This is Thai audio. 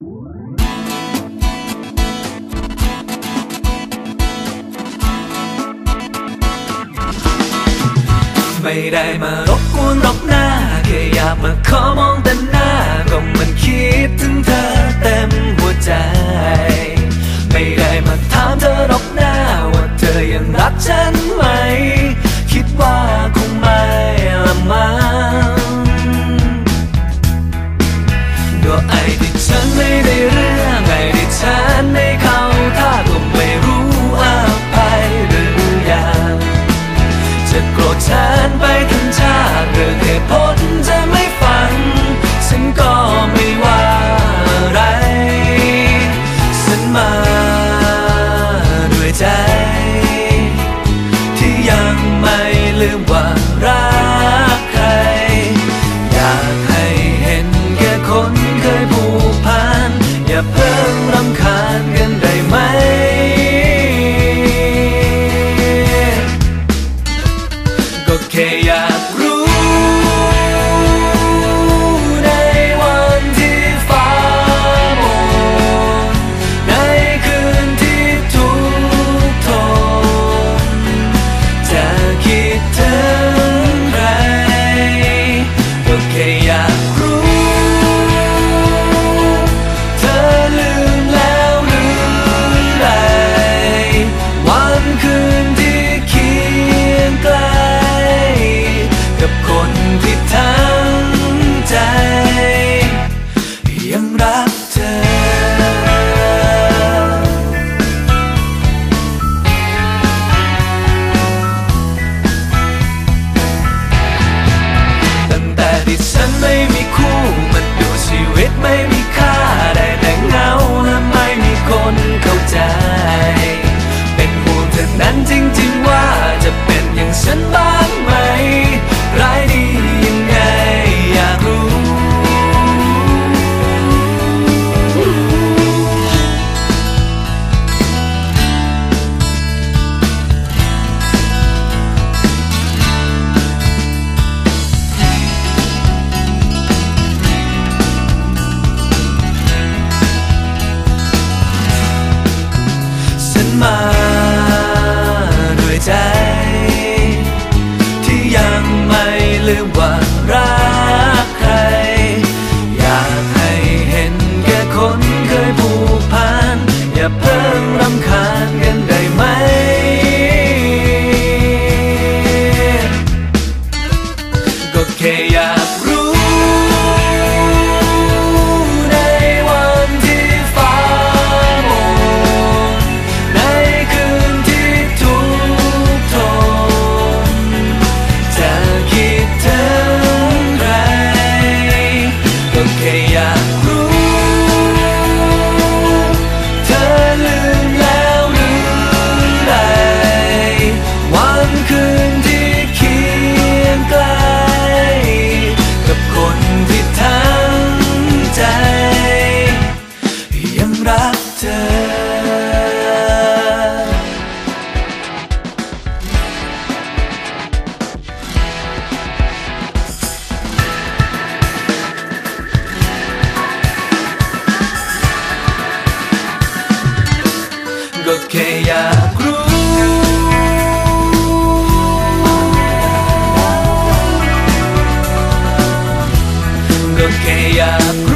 ไม่ได้มารบกวนรอกหน้าแค่อยากมาขอมองแต่หน้า ก็มันคิดถึงเธอเต็มหัวใจ ไม่ได้มาถามเธอรอกหน้า ว่าเธอยังรักฉันไหม คิดว่าคงไม่ละมั้งก็ไอ้ที่ฉัน ไม่ได้เรื่องไอ้ที่ฉันไม่เข้าท่าก็ไม่รู้อาภัยหรือยังจะโกรธฉันไปทั้งชาติเรื่องเหตุผลจะไม่ฟังฉันก็ไม่ว่าอะไรฉันมาด้วยใจ ที่ยังไม่ลืมว่า ลื Yeah.